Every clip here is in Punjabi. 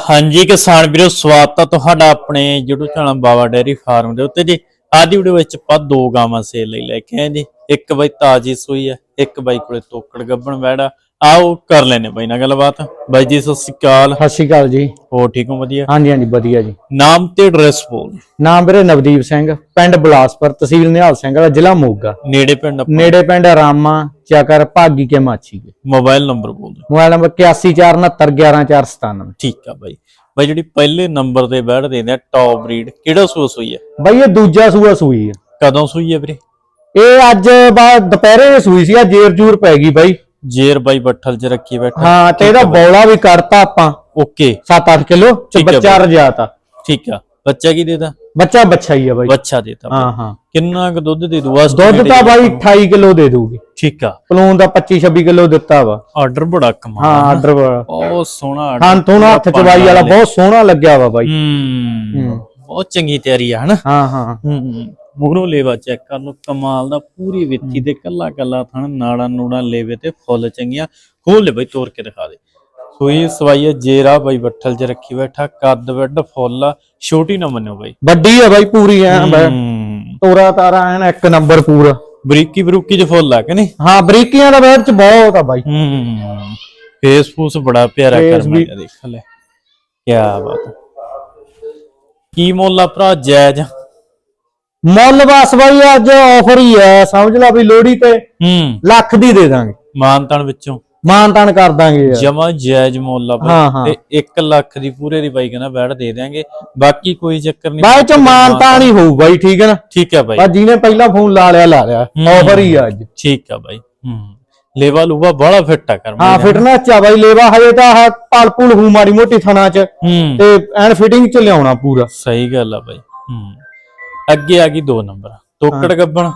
ਹਾਂਜੀ ਕਿਸਾਨ ਵੀਰੋ, ਸਵਾਗਤ ਹੈ ਤੁਹਾਡਾ ਆਪਣੇ YouTube channel Bawa dairy farm ਦੇ ਉੱਤੇ ਜੀ। ਅੱਜ ਦੀ ਵੀਡੀਓ ਵਿੱਚ ਆਪਾਂ ਦੋ ਗਾਵਾਂ ਸੇਲ ਲਈ ਲੈ ਕੇ ਆਏ ਜੀ। ਇੱਕ ਬਾਈ ਤਾਜੀ ਸੂਈ ਹੈ ਇੱਕ ਬਾਈ ਕੋਲੇ ਤੋਕੜ ਗੱਬਣ ਬੈੜਾ ਆਓ ਕਰ ਲੈਨੇ ਬਾਈ ਨਾਲ ਗੱਲਬਾਤ। ਬਾਈ ਜੀ ਸਤਿ ਸ਼੍ਰੀ ਅਕਾਲ। ਸਤਿ ਸ਼੍ਰੀ ਅਕਾਲ ਜੀ। ਹੋ ਠੀਕ ਹੋ? ਵਧੀਆ? ਹਾਂਜੀ ਹਾਂਜੀ ਵਧੀਆ ਜੀ। ਨਾਮ ਤੇ ਐਡਰੈਸ ਬੋਲ। ਨਾਮ ਵੀਰੇ ਨਵਦੀਪ ਸਿੰਘ ਪਿੰਡ ਬਲਾਸਪੁਰ ਤਹਿਸੀਲ ਨਿਹਾਲ ਸਿੰਘ ਦਾ ਜ਼ਿਲ੍ਹਾ ਮੋਗਾ। ਨੇੜੇ ਪਿੰਡ ਆਪਣਾ ਨੇੜੇ ਪਿੰਡ ਰਾਮਾ ਚੱਕਰ ਭਾਗੀ ਕੇ ਮਾਛੀ ਕੇ। ਮੋਬਾਈਲ ਨੰਬਰ ਬੋਲ ਦਿਓ। ਮੋਬਾਈਲ ਨੰਬਰ 8149111497 ਠੀਕ ਆ ਬਾਈ। ਬਾਈ ਜਿਹੜੀ ਪਹਿਲੇ ਨੰਬਰ ਤੇ ਬੈੜ ਦੇ ਨੇ ਟੌਪ ਬਰੀਡ ਕਿਹੜਾ ਸੂਆ ਸੂਈ ਹੈ ਬਈ ਇਹ ਦੂਜਾ ਸੂਆ ਸੂਈ ਆ। ਕਦੋਂ ਸੂਈ ਹੈ ਵੀਰੇ? ਇਹ ਅੱਜ ਬਾਅਦ ਦੁਪਹਿਰੇ ਸੂਈ ਸੀ ਆ ਜੇਰ ਜੂਰ ਪੈ ਗਈ ਬਾਈ। ਜੇਰ ਬਾਈ ਬੱਠਲ 'ਚ ਰੱਖੀ ਬੈਠਾ। ਹਾਂ ਤੇ ਇਹਦਾ ਬੌਲਾ ਵੀ ਕਰਤਾ ਆਪਾਂ। ਓਕੇ। 7-8 ਕਿਲੋ ਚ ਠੀਕ ਹੈ ਬੱਚਾ ਬਾਈ। ਰਜਾਤਾ ਠੀਕ ਆ। ਬੱਚਾ ਕੀ ਦੇਦਾ? ਬੱਚਾ ਬੱਚਾ ਹੀ ਆ ਬਾਈ। ਬੱਚਾ ਦੇਤਾ ਹਾਂ ਹਾਂ। ਕਿੰਨਾ ਕੁ ਦੁੱਧ ਦੇ ਦੂ? ਬਸ ਦੁੱਧ ਤਾਂ ਬਾਈ 28 ਕਿਲੋ ਦੇ ਦੂਗੀ। ਠੀਕ ਆ। ਪਲੂਨ ਦਾ 25-26 ਕਿਲੋ ਦਿੱਤਾ ਵਾ। ਆਰਡਰ ਬੜਾ ਕਮਾ ਹਾਂ ਆਰਡਰ ਬਹੁਤ ਸੋਹਣਾ order। ਹਾਂ ਤੋਂ ਹੱਥ ਚਵਾਈ ਵਾਲਾ ਬਹੁਤ ਸੋਹਣਾ ਲੱਗਿਆ ਵਾ ਬਾਈ। ਹੂੰ। ਬਹੁਤ ਚੰਗੀ ਤਿਆਰੀ ਆ ਹਨਾ? ਹਾਂ। ਹਾਂ ਹੂੰ। ਮੁਗਰੋਂ ਲੇਵਾ ਚੈੱਕ ਕਰ ਲੋ ਕਮਾਲ ਦਾ ਪੂਰੀ ਵਿੱਥੀ ਤੇ ਕੱਲਾ ਕੱਲਾ ਥਣ ਨਾੜਾ ਨੂੜਾ ਲੇਵੇ ਤੇ ਫੁੱਲ ਚੰਗੀਆਂ। ਖੋਲ ਲੈ ਬਈ ਤੋੜ ਕੇ ਦਿਖਾ ਦੇ। ਸੂਈ ਸਵਾਈ ਹੈ ਜੇਰਾ ਬਾਈ ਬੱਠਲ 'ਚ ਰੱਖੀ ਬੈਠਾ ਕੱਦ ਵੱਡ ਫੁੱਲ ਆ ਛੋਟੀ ਨਾ ਮੰਨਿਓ ਬਾਈ। ਵੱਡੀ ਆ ਬਾਈ ਪੂਰੀ ਐ ਹੂੰ। ਤੋਰਾ ਤਾਰਾ ਐਨ ਇੱਕ ਨੰਬਰ ਪੂਰਾ। ਬਰੀਕੀ ਬਰੂਕੀ 'ਚ ਫੁੱਲ ਆ ਕਿ ਨਹੀਂ? ਹਾਂ ਬਰੀਕੀਆਂ ਦਾ ਵਿੱਚ ਬਹੁਤ ਆ ਬਾਈ। ਹੂੰ। ਫੇਸ ਫੂਸ ਬੜਾ ਪਿਆਰਾ ਕਰਮਾ ਦੇਖ ਲੈ। ਕੀ ਬਾਤ। ਕੀ ਮੁੱਲ ਭਰਾ ਜਾਇਜ਼? ਮੁੱਲ ਬਸ ਬਾਈ ਅੱਜ ਆਫਰ ਹੀ ਐ ਸਮਝ ਲਾ ਵੀ ਲੋੜੀ ਤੇ ਹੂੰ। ਲੱਖ ਦੀ ਦੇ ਦਾਂਗੇ। ਮਾਨਤਨ ਵਿੱਚੋਂ। ਮਾਨ ਤਾਨ ਕਰ ਦਾਂਗੇ ਯਾਰ। ਜਮਾ ਜਾਇਜ਼ ਮੁੱਲ ਆ ਹਾਂ, ਹਾਂ। ਬਾਈ ਤੇ 1 ਲੱਖ ਦੀ ਪੂਰੇ ਦੀ ਬਾਈ ਕਹਿੰਦਾ ਬੈਠ ਦੇ ਦਿਆਂਗੇ। ਬਾਕੀ ਕੋਈ ਚੱਕਰ ਨਹੀਂ। ਬਾਈ ਚ ਮਾਨ ਤਾਨ ਹੀ ਹੋਊ ਬਾਈ ਠੀਕ ਹੈ ਨਾ? ਠੀਕ ਹੈ ਬਾਈ। ਪਰ ਜਿਹਨੇ ਪਹਿਲਾਂ ਫੋਨ ਲਾ ਲਿਆ ਲਾ ਲਿਆ। ਹੂੰ। ਆਫਰ ਹੀ ਆ ਅੱਜ। ਠੀਕ ਹੈ ਬਾਈ। ਹੂੰ। ਲੇਵਾ ਲੂਵਾ ਬੜਾ ਫਿੱਟ ਆ ਕਰਮਾ ਹਾਂ ਫਿਟਨੈਸ ਚ ਆ ਬਾਈ। ਲੇਵਾ ਹਜੇ ਤਾਂ ਆਹ ਪਲ ਪੁਲ ਹੂ ਮਾੜੀ ਮੋਟੀ ਥਣਾ ਚ। ਹੂੰ। ਤੇ ਐਨ ਫਿਟਿੰਗ ਚ ਲਿਆਉਣਾ ਪੂਰਾ। ਸਹੀ ਗੱਲ ਆ ਬਾਈ। ਹੂੰ। ਅੱਗੇ ਆ ਗਈ 2 ਨੰਬਰ। ਤੋਕੜ ਗੱਬਣ?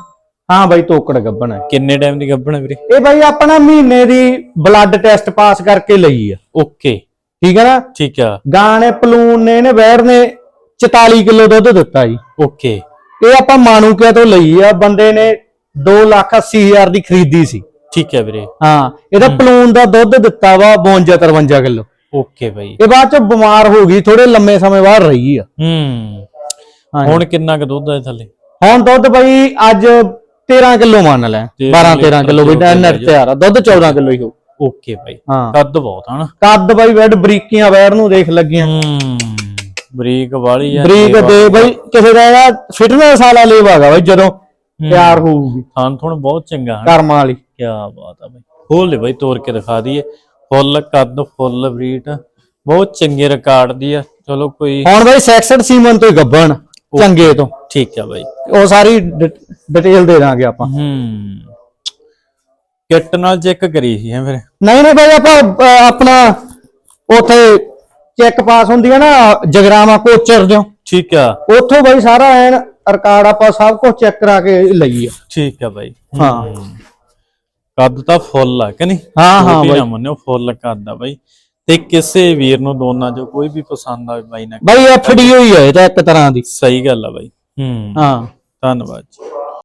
ਹਾਂ ਬਾਈ ਤੋਕੜ ਗੱਬਣ ਹੈ। ਕਿੰਨੇ ਟਾਈਮ ਦੀ ਗੱਬਣ ਹੈ ਵੀਰੇ? ਇਹ ਬਾਈ ਆਪਣਾ ਮਹੀਨੇ ਦੀ ਬਲੱਡ ਟੈਸਟ ਪਾਸ ਕਰਕੇ ਲਈ ਆ। ਓਕੇ। ਠੀਕ ਹੈ ਨਾ? ਠੀਕ ਆ। ਗਾਂ ਨੇ ਪਲੂਨ ਨੇ ਇਹਨੇ ਵੈੜ ਨੇ 44 ਕਿਲੋ ਦੁੱਧ ਦਿੱਤਾ ਜੀ। ਓਕੇ। ਇਹ ਆਪਾਂ ਮਾਨੂਕਿਆ ਤੋਂ ਲਈ ਆ। ਬੰਦੇ ਨੇ 2 ਲੱਖ 80 ਹਜ਼ਾਰ ਦੀ ਖਰੀਦੀ ਸੀ। ਠੀਕ ਹੈ ਵੀਰੇ। ਹਾਂ ਇਹਦਾ ਪਲੂਨ ਦਾ ਦੁੱਧ ਦਿੱਤਾ ਵਾ 52 53 ਕਿਲੋ। ਓਕੇ ਬਾਈ। ਇਹ ਬਾਅਦ ਚ ਬਿਮਾਰ ਹੋ ਗਈ ਥੋੜੇ ਲੰਮੇ ਸਮੇਂ ਬਾਅਦ ਰਹੀ ਆ। ਹੂੰ। ਹੁਣ ਕਿੰਨਾ ਕੁ ਦੁੱਧ ਹੈ ਥੱਲੇ? ਹੁਣ ਦੁੱਧ ਬਈ ਅੱਜ 13 ਕਿਲੋ ਮੰਨ ਲੈ 12 13 ਕਿਲੋ ਵੀ ਨੈਟ ਤਿਆਰ ਆ ਦੁੱਧ 14 ਕਿਲੋ ਹੀ ਹੋ ਓਕੇ ਬਾਈ ਹਾਂ। ਕੱਦ ਬਹੁਤ ਹਨਾ ਕੱਦ ਬਈ ਵੈਡ ਬਰੀਕੀਆਂ ਵੈੜ ਨੂੰ ਦੇਖ ਲੱਗੀਆਂ। ਹੂੰ ਬਰੀਕ ਵਾਲੀ ਆ ਬਰੀਕ ਦੇ ਬਈ ਕਿਸੇ ਦਾ ਇਹਦਾ ਫਿਟਨੈਸ ਵਾਲਾ ਲੇਵਾ ਹੈਗਾ ਬਈ ਜਦੋਂ ਤਿਆਰ ਹੋਊਗੀ। ਥਾਨ ਥੁਣ ਬਹੁਤ ਚੰਗਾ ਹਨਾ। ਕਰਮਾਂ ਵਾਲੀ। ਕੀ ਬਾਤ ਆ ਬਾਈ। ਖੋਲ ਲੈ ਬਾਈ ਤੋੜ ਕੇ ਦਿਖਾ ਦਈਏ। ਫੁੱਲ ਕੱਦ ਫੁੱਲ ਬਰੀਟ। ਬਹੁਤ ਚੰਗੇ ਰਿਕਾਰਡ ਦੀ ਆ। ਚਲੋ ਕੋਈ ਹੁਣ ਬਈ ਸੈਕਸਡ ਸੀਮਨ ਤੋਂ ਹੀ ਗੱਬਣ ਚੰਗੇ ਤੋਂ। ਠੀਕ ਆ ਬਾਈ। ਉਹ ਸਾਰੀ ਡਿਟੇਲ ਦੇ ਦਾਂਗੇ ਆਪਾਂ। ਹੂੰ। ਕਿੱਟ ਨਾਲ ਚੈੱਕ ਕਰੀ ਸੀ ਹੈ ਫਿਰ। ਨਹੀਂ ਨਹੀਂ ਬਈ ਆਪਾਂ ਆਪਣਾ ਉਥੇ ਚੈੱਕ ਪਾਸ ਹੁੰਦੀ ਹੈ ਨਾ ਜਗਰਾਮਾ ਕੋਚਰ ਦਿਓ ਠੀਕ ਆ। ਉੱਥੋਂ ਬਈ ਸਾਰਾ ਐਨ ਰਿਕਾਰਡ ਆਪਾਂ ਸਭ ਕੁਝ ਚੈੱਕ ਕਰਾ ਕੇ ਲਈ ਆ ਠੀਕ ਆ ਬਾਈ। ਹਾਂ। ਕੱਦ ਤਾਂ ਫੁੱਲ ਆ ਕਿ ਨਹੀਂ? ਹਾਂ ਹਾਂ ਬਈ। ਮੰਨਿਓ ਫੁੱਲ ਕੱਦ ਆ ਬਾਈ। ਤੇ ਕਿਸੇ ਵੀਰ ਨੂੰ ਦੋਨਾਂ ਚੋਂ ਕੋਈ ਵੀ ਪਸੰਦ ਆਵੇ ਬਾਈ ਨਾ ਬਈ ਐਫਡੀ ਹੋਈ ਹੈ ਇਹ ਤਾਂ ਇੱਕ ਤਰ੍ਹਾਂ ਦੀ। ਸਹੀ ਗੱਲ ਆ ਬਾਈ। ਹੂੰ। ਹਾਂ। ਧੰਨਵਾਦ ਜੀ।